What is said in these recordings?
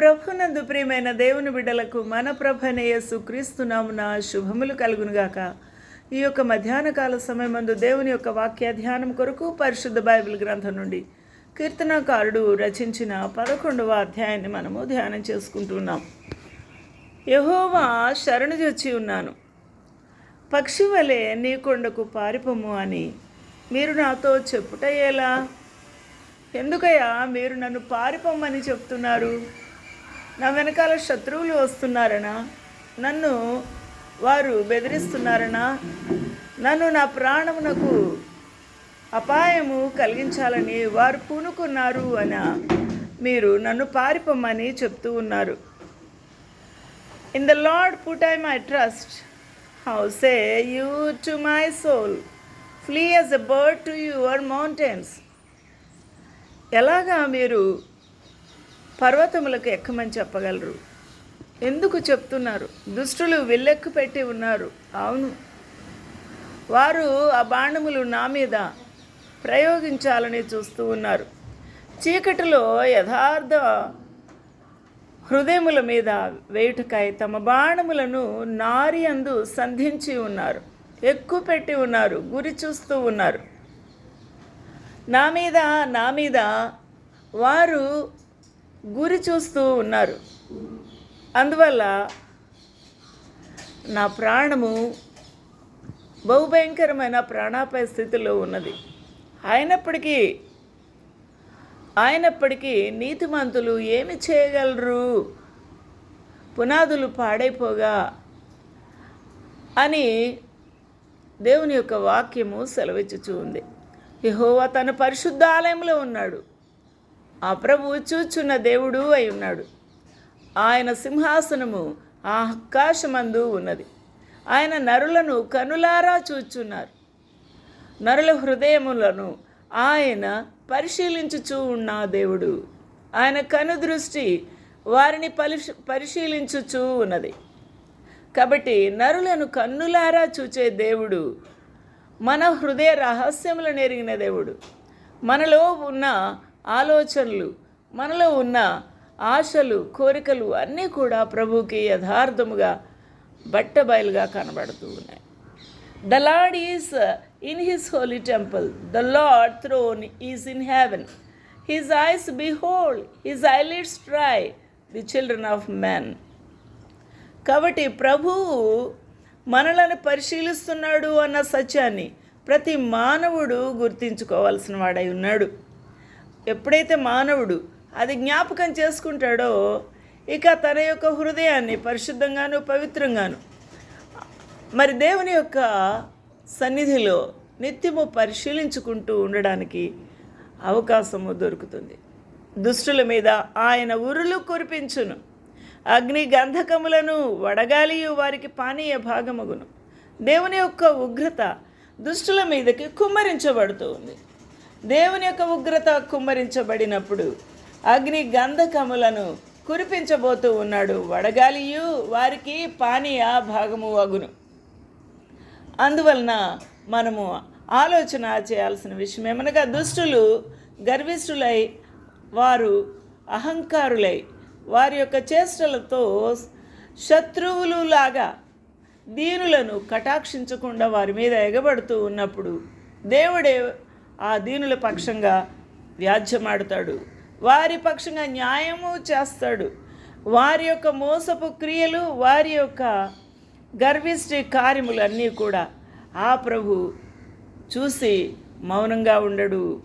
ప్రభునందు ప్రియమైన దేవుని బిడ్డలకు మన ప్రభనే యేసు క్రీస్తునామున శుభములు కలుగునుగాక ఈ యొక్క మధ్యాహ్న కాల సమయమందు దేవుని యొక్క వాక్య ధ్యానం కొరకు పరిశుద్ధ బైబిల్ గ్రంథం నుండి కీర్తనకారుడు రచించిన పదకొండవ అధ్యాయాన్ని మనము ధ్యానం చేసుకుంటున్నాం యహోవా శరణు చొచ్చి ఉన్నాను. పక్షి వలె నీ కొండకు పారిపోము అని మీరు నాతో చెప్పుట ఎలా? ఎందుకయ్యా మీరు నన్ను పారిపోమ్మని చెప్తున్నారు? నా వెనకాల శత్రువులు వస్తున్నారనా? నన్ను వారు బెదిరిస్తున్నారనా? నన్ను నా ప్రాణమునకు అపాయము కలిగించాలని వారు పూనుకున్నారు అన? మీరు నన్ను పారిపోమ్మని చెప్తూ ఉన్నారు. In the lord put I my trust how say you to my soul flee as a bird to your mountains ఎలాగా మీరు పర్వతములకు ఎక్కమని చెప్పగలరు? ఎందుకు చెప్తున్నారు? దుష్టులు విల్లెక్కు పెట్టి ఉన్నారు. అవును. వారు ఆ బాణములు నా మీద ప్రయోగించాలని చూస్తూ ఉన్నారు. చీకటిలో యథార్థ హృదయముల మీద వేయుటకై తమ బాణములను నారి అందు సంధించి ఉన్నారు. ఎక్కువ పెట్టి ఉన్నారు. గురి చూస్తూ ఉన్నారు. నా మీద నా మీద వారు గురి చూస్తూ ఉన్నారు. అందువల్ల నా ప్రాణము బహుభయంకరమైన ప్రాణాపాయ స్థితిలో ఉన్నది. అయినప్పటికీ అయినప్పటికీ నీతిమంతులు ఏమి చేయగలరు? పునాదులు పాడైపోగా అని దేవుని యొక్క వాక్యము సెలవిచ్చుచూ ఉంది. యహోవా తన పరిశుద్ధ ఆలయంలో ఉన్నాడు. ఆ ప్రభువు చూచున్న దేవుడు అయి ఉన్నాడు. ఆయన సింహాసనము ఆ ఆకాశమందు ఉన్నది. ఆయన నరులను కనులారా చూచున్నారు. నరుల హృదయములను ఆయన పరిశీలించుచూ ఉన్న దేవుడు. ఆయన కనుదృష్టి వారిని పరిశీ పరిశీలించుచూ ఉన్నది. కాబట్టి నరులను కన్నులారా చూచే దేవుడు మన హృదయ రహస్యములను ఎరిగిన దేవుడు. మనలో ఉన్న ఆలోచనలు మనలో ఉన్న ఆశలు కోరికలు అన్నీ కూడా ప్రభువుకి యథార్థముగా బట్టబయలుగా కనబడుతూ ఉన్నాయి. The lord is in his holy temple the lord throne is in heaven his eyes behold his eyelids try the children of men కాబట్టి ప్రభువు మనలను పరిశీలిస్తున్నాడు అన్న సత్యాన్ని ప్రతి మానవుడు గుర్తించుకోవాల్సిన వాడై ఉన్నాడు. ఎప్పుడైతే మానవుడు అది జ్ఞాపకం చేసుకుంటాడో ఇక తన యొక్క హృదయాన్ని పరిశుద్ధంగాను పవిత్రంగాను మరి దేవుని యొక్క సన్నిధిలో నిత్యము పరిశీలించుకుంటూ ఉండడానికి అవకాశము దొరుకుతుంది. దుష్టుల మీద ఆయన ఉరులు కురిపించును. అగ్ని గంధకములను వడగాలియు వారికి పానీయ భాగమగును. దేవుని యొక్క ఉగ్రత దుష్టుల మీదకి కుమ్మరించబడుతూ ఉంది. దేవుని యొక్క ఉగ్రత కుమ్మరించబడినప్పుడు అగ్ని గంధకములను కురిపించబోతూ ఉన్నాడు. వడగాలియు వారికి పానీయ భాగము అగును. అందువలన మనము ఆలోచన చేయాల్సిన విషయం ఏమనగా దుష్టులు గర్విష్ఠులై వారు అహంకారులై వారి యొక్క చేష్టలతో శత్రువులు లాగా దీనులను కటాక్షించకుండా వారి మీద ఎగబడుతూ ఉన్నప్పుడు దేవుడే ఆ దీనుల పక్షంగా వ్యాజ్యమాడతాడు. వారి పక్షంగా న్యాయము చేస్తాడు. వారి యొక్క మోసపు క్రియలు వారి యొక్క గర్విష్టి కార్యములన్నీ కూడా ఆ ప్రభు చూసి మౌనంగా ఉండడు.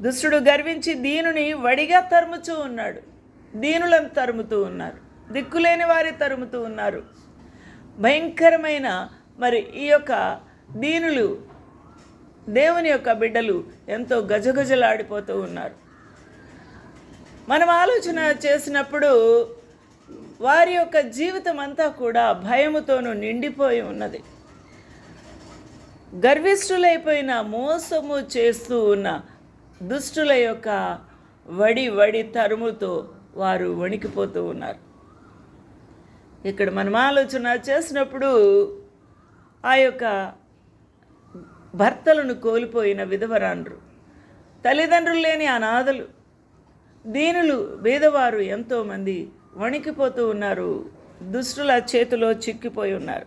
దుష్టుడు గర్వించి దీనుని వడిగా తరుముతూ ఉన్నాడు. దీనులను తరుముతూ ఉన్నారు. దిక్కులేని వారి తరుముతూ ఉన్నారు. భయంకరమైన మరి ఈ యొక్క దీనులు దేవుని యొక్క బిడ్డలు ఎంతో గజగజలాడిపోతూ ఉన్నారు. మనం ఆలోచన చేసినప్పుడు వారి యొక్క జీవితం అంతా కూడా భయముతోనూ నిండిపోయి ఉన్నది. గర్విష్ఠులైపోయిన మోసము చేస్తూ ఉన్న దుష్టుల యొక్క వడి వడి తరుముతో వారు వణికిపోతూ ఉన్నారు. ఇక్కడ మనం ఆలోచన చేసినప్పుడు ఆ యొక్క భర్తలను కోల్పోయిన విధవరాండ్రు. తల్లిదండ్రులు లేని అనాథలు. దీనులు బీదవారు ఎంతోమంది వణికిపోతూ ఉన్నారు. దుష్టుల చేతిలో చిక్కిపోయి ఉన్నారు.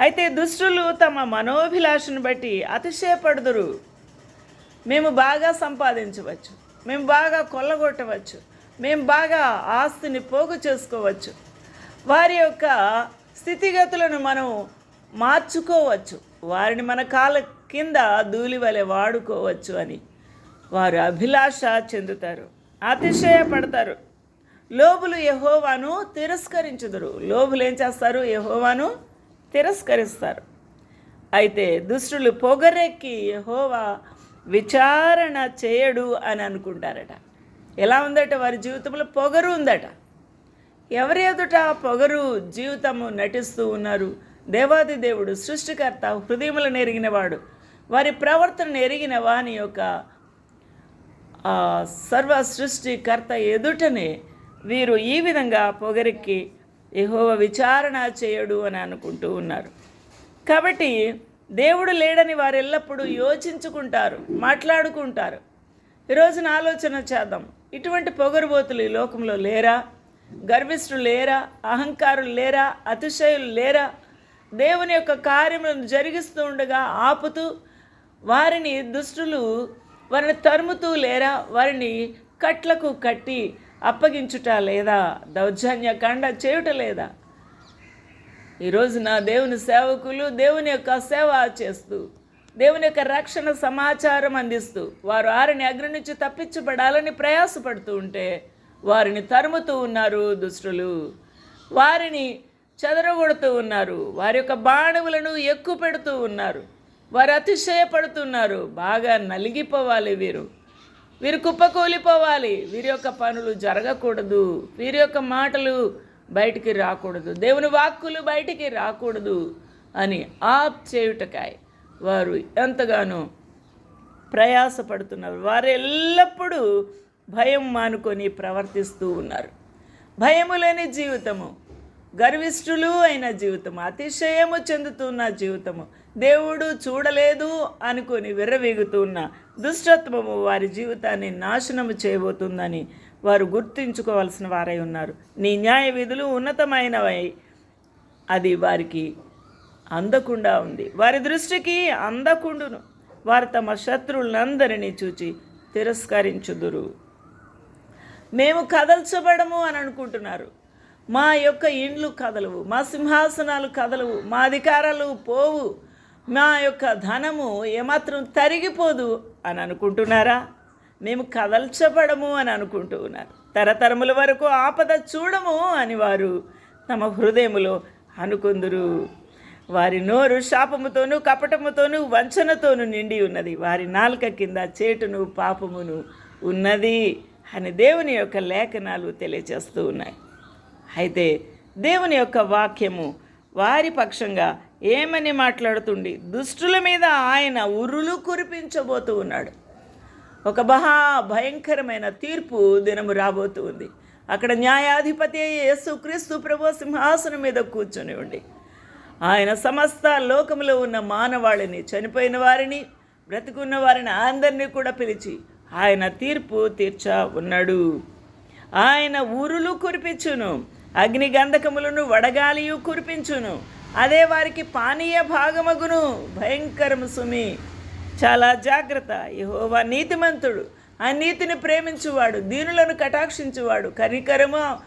అయితే దుష్టులు తమ మనోభిలాషను బట్టి అతిశయపడుదురు. మేము బాగా సంపాదించవచ్చు. మేము బాగా కొల్లగొట్టవచ్చు. మేము బాగా ఆస్తిని పోగు చేసుకోవచ్చు. వారి యొక్క స్థితిగతులను మనం మార్చుకోవచ్చు. వారిని మన కాళ్ళ కింద ధూళి వలె వాడుకోవచ్చు అని వారు అభిలాష చెందుతారు అతిశయపడతారు. లోబులు యహోవాను తిరస్కరించుదురు. లోబులు ఏం చేస్తారు? యహోవాను తిరస్కరిస్తారు. అయితే దుష్టులు పొగరెక్కి యహోవా విచారణ చేయడు అని అనుకుంటారట. ఎలా ఉందట? వారి జీవితంలో పొగరు ఉందట. ఎవరి ఎదుట పొగరు జీవితము నటిస్తూ ఉన్నారు? దేవాది దేవుడు సృష్టికర్త హృదయములను ఎరిగినవాడు. వారి ప్రవర్తనను ఎరిగిన వాని యొక్క సర్వ సృష్టికర్త ఎదుటనే వీరు ఈ విధంగా పొగరికి యెహోవ విచారణ చేయడు అని అనుకుంటూ ఉన్నారు. కాబట్టి దేవుడు లేడని వారు ఎల్లప్పుడూ యోచించుకుంటారు మాట్లాడుకుంటారు. ఈరోజున ఆలోచన చేద్దాం. ఇటువంటి పొగరుబోతులు ఈ లోకంలో లేరా? గర్విష్ఠులు లేరా? అహంకారులు లేరా? అతిశయులు లేరా? దేవుని యొక్క కార్యములను జరిగిస్తూ ఉండగా ఆపుతూ వారిని దుష్టులు వారిని తరుముతూ లేరా? వారిని కట్లకు కట్టి అప్పగించుట లేదా? దౌర్జన్య కండ చేయుట లేదా? ఈరోజు నా దేవుని సేవకులు దేవుని యొక్క సేవ చేస్తూ దేవుని యొక్క రక్షణ సమాచారం అందిస్తూ వారు ఆరిని అగ్ని నుంచి తప్పించబడాలని ప్రయాసపడుతూ ఉంటే వారిని తరుముతూ ఉన్నారు దుష్టులు. వారిని చెదరగొడుతూ ఉన్నారు. వారి యొక్క బాణములను ఎక్కువ పెడుతూ ఉన్నారు. వారు అతిశయపడుతున్నారు. బాగా నలిగిపోవాలి వీరు. వీరు కుప్పకూలిపోవాలి. వీరి యొక్క పనులు జరగకూడదు. వీరి యొక్క మాటలు బయటికి రాకూడదు. దేవుని వాక్కులు బయటికి రాకూడదు అని ఆప్ చేయుటకాయ. వారు ఎంతగానో ప్రయాసపడుతున్నారు. వారు ఎల్లప్పుడూ భయం మానుకొని ప్రవర్తిస్తూ ఉన్నారు. భయము లేని జీవితము. గర్విష్ఠులు అయిన జీవితము అతిశయము చెందుతున్న జీవితము. దేవుడు చూడలేదు అనుకొని విర్రవీగుతున్న దుష్టత్వము వారి జీవితాన్ని నాశనము చేయబోతుందని వారు గుర్తించుకోవాల్సిన వారై ఉన్నారు. నీ న్యాయ విధులు ఉన్నతమైనవై అది వారికి అందకుండా ఉంది. వారి దృష్టికి అందకుండును. వారు తమ శత్రువులందరినీ చూచి తిరస్కరించుదురు. మేము కదల్చబడము అని అనుకుంటున్నారు. మా యొక్క ఇండ్లు కదలవు మా సింహాసనాలు కదలవు మా అధికారాలు పోవు మా యొక్క ధనము ఏమాత్రం తరిగిపోదు అని అనుకుంటున్నారా? మేము కదల్చబడము అని అనుకుంటూ ఉన్నారు. తరతరముల వరకు ఆపద చూడము అని వారు తమ హృదయములో అనుకుందురు. వారి నోరు శాపముతోనూ కపటముతోనూ వంచనతోనూ నిండి ఉన్నది. వారి నాలుక కింద చేటును పాపమును ఉన్నది అని దేవుని యొక్క లేఖనాలు తెలియజేస్తూ ఉన్నాయి. అయితే దేవుని యొక్క వాక్యము వారి పక్షంగా ఏమని మాట్లాడుతుండి? దుష్టుల మీద ఆయన ఉరులు కురిపించబోతూ ఉన్నాడు. ఒక మహా భయంకరమైన తీర్పు దినము రాబోతూ ఉంది. అక్కడ న్యాయాధిపతి యేసుక్రీస్తు ప్రభు సింహాసనం మీద కూర్చొని ఉండి ఆయన సమస్త లోకములో ఉన్న మానవాళిని చనిపోయిన వారిని బ్రతికున్న వారిని అందరినీ కూడా పిలిచి ఆయన తీర్పు తీర్చ ఉన్నాడు. ఆయన ఊరులు కురిపించును. అగ్ని గంధకములను వడగాలియు కురిపించును. అదే వారికి పానీయ భాగమగును. భయంకరము సుమి. చాలా జాగ్రత్త. యహోవా నీతిమంతుడు. ఆ నీతిని ప్రేమించువాడు. దీనులను కటాక్షించువాడు. కనికరము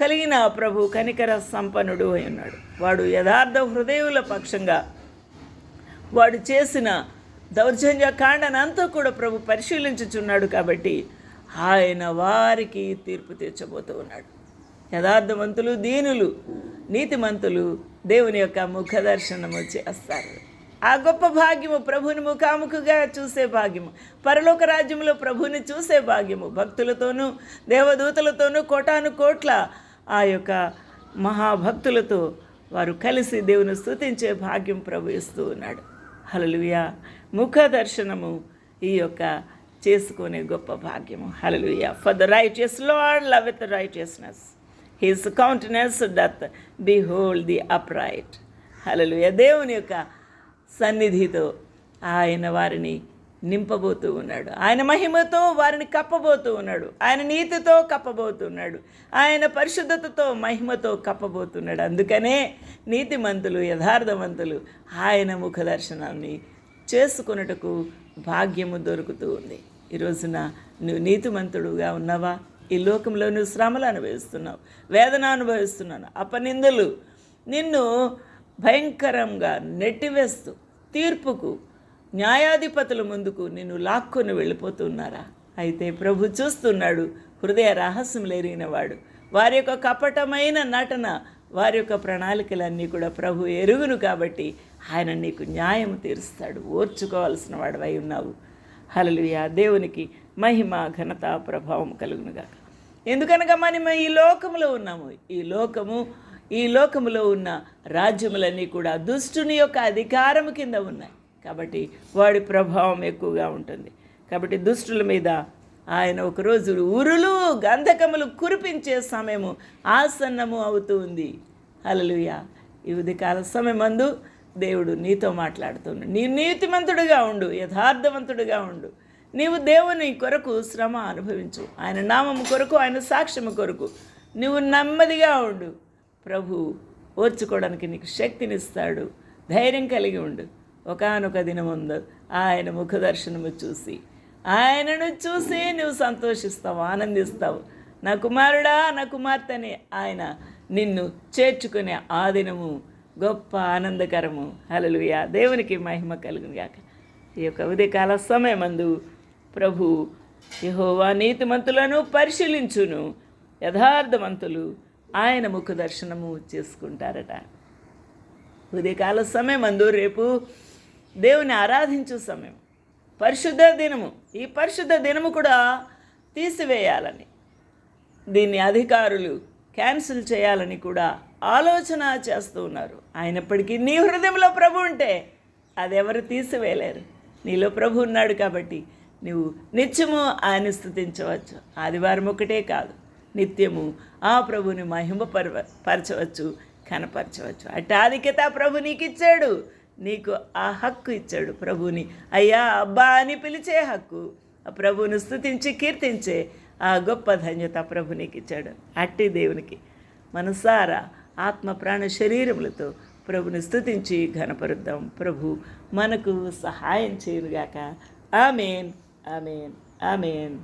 కలిగిన ప్రభు కనికర సంపన్నుడు అయి ఉన్నాడు. వాడు యథార్థ హృదయుల పక్షంగా వాడు చేసిన దౌర్జన్య కాండనంతా కూడా ప్రభు పరిశీలించుచున్నాడు కాబట్టి ఆయన వారికి తీర్పు తీర్చబోతూ ఉన్నాడు. యథార్థవంతులు దీనులు నీతిమంతులు దేవుని యొక్క ముఖ దర్శనము చేస్తారు. ఆ గొప్ప భాగ్యము ప్రభుని ముఖాముఖిగా చూసే భాగ్యము. పరలోక రాజ్యంలో ప్రభుని చూసే భాగ్యము. భక్తులతోనూ దేవదూతలతోనూ కోటాను కోట్ల ఆ యొక్క మహాభక్తులతో వారు కలిసి దేవుని స్తుతించే భాగ్యం ప్రభు ఇస్తూ ఉన్నాడు. హలలుయ ముఖ దర్శనము ఈ యొక్క చేసుకునే గొప్ప భాగ్యము. Hallelujah for the righteous lord love with righteousness his countenance doth behold the upright hallelujah దేవుని యొక్క సన్నిధితో ఆయన వారిని నింపబోతూ ఉన్నాడు. ఆయన మహిమతో వారిని కప్పబోతూ ఉన్నాడు. ఆయన నీతితో కప్పబోతున్నాడు ఆయన పరిశుద్ధతతో మహిమతో కప్పబోతున్నాడు. అందుకనే నీతిమంతులు యథార్థవంతులు ఆయన ముఖ దర్శనాన్ని చేసుకొనుటకు భాగ్యము దొరుకుతూ ఉంది. ఈ రోజున నువ్వు నీతిమంతుడుగా ఉన్నావా? ఈ లోకంలో నువ్వు శ్రమలు అనుభవిస్తున్నావు వేదన అనుభవిస్తున్నాను అపనిందలు నిన్ను భయంకరంగా నెట్టివేస్తూ తీర్పుకు న్యాయాధిపతుల ముందుకు నిన్ను లాక్కొని వెళ్ళిపోతున్నారా? అయితే ప్రభు చూస్తున్నాడు హృదయ రహస్యములు ఎరిగినవాడు. వారి యొక్క కపటమైన నటన వారి యొక్క ప్రణాళికలన్నీ కూడా ప్రభు ఎరుగును కాబట్టి ఆయన నీకు న్యాయం తీరుస్తాడు. ఓర్చుకోవాల్సిన వాడవై ఉన్నావు. హలలుయ దేవునికి మహిమ ఘనత ప్రభావం కలుగునుగాక ఎందుకనగా మనం ఈ లోకములో ఉన్నాము? ఈ లోకము ఈ లోకములో ఉన్న రాజ్యములన్నీ కూడా దుష్టుని యొక్క అధికారము కింద ఉన్నాయి. కాబట్టి వాడి ప్రభావం ఎక్కువగా ఉంటుంది. కాబట్టి దుష్టుల మీద ఆయన ఒకరోజు ఉరులు గంధకములు కురిపించే సమయము ఆసన్నము అవుతూ ఉంది. హలలుయ ఈ ఉదయకాల సమయమందు దేవుడు నీతో మాట్లాడుతున్నాడు నీ నీతిమంతుడుగా ఉండు యథార్థవంతుడుగా ఉండు. నీవు దేవుని కొరకు శ్రమ అనుభవించు. ఆయన నామము కొరకు ఆయన సాక్ష్యము కొరకు నువ్వు నెమ్మదిగా ఉండు. ప్రభు ఓర్చుకోవడానికి నీకు శక్తినిస్తాడు. ధైర్యం కలిగి ఉండు. ఒకనొక దినముందు ఆయన ముఖ దర్శనము చూసి ఆయనను చూసి నువ్వు సంతోషిస్తావు ఆనందిస్తావు. నా కుమారుడా నా కుమార్తెని ఆయన నిన్ను చేర్చుకునే ఆ దినము గొప్ప ఆనందకరము. హలలుయా దేవునికి మహిమ కలుగునిగాక ఈ యొక్క ఉదయకాల సమయమందు ప్రభు యహోవా నీతిమంతులను పరిశీలించును. యథార్థవంతులు ఆయన ముఖ దర్శనము చేసుకుంటారట. ఉదయకాల సమయం అందు రేపు దేవుని ఆరాధించు సమయం. పరిశుద్ధ దినము. ఈ పరిశుద్ధ దినము కూడా తీసివేయాలని దీన్ని అధికారులు క్యాన్సిల్ చేయాలని కూడా ఆలోచన చేస్తూ ఉన్నారు. అయినప్పటికీ నీ హృదయంలో ప్రభు ఉంటే అది ఎవరు తీసివేయలేరు. నీలో ప్రభు ఉన్నాడు కాబట్టి నువ్వు నిత్యము ఆయన స్థుతించవచ్చు. ఆదివారం ఒకటే కాదు నిత్యము ఆ ప్రభుని మహిమ పరవ పరచవచ్చు కనపరచవచ్చు. అట్టి ఆధిక్యత ప్రభు నీకు ఇచ్చాడు నీకు ఆ హక్కు ఇచ్చాడు. ప్రభుని అయ్యా అబ్బా అని పిలిచే హక్కు ఆ ప్రభువుని స్థుతించి కీర్తించే ఆ గొప్ప ధన్యత ప్రభు నీకు ఇచ్చాడు అట్టి దేవునికి మనసారా ఆత్మ ప్రాణ శరీరములతో ప్రభుని స్థుతించి ఘనపరుద్దాం. ప్రభు మనకు సహాయం చేయనుగాక. ఆమెన్. Amen amen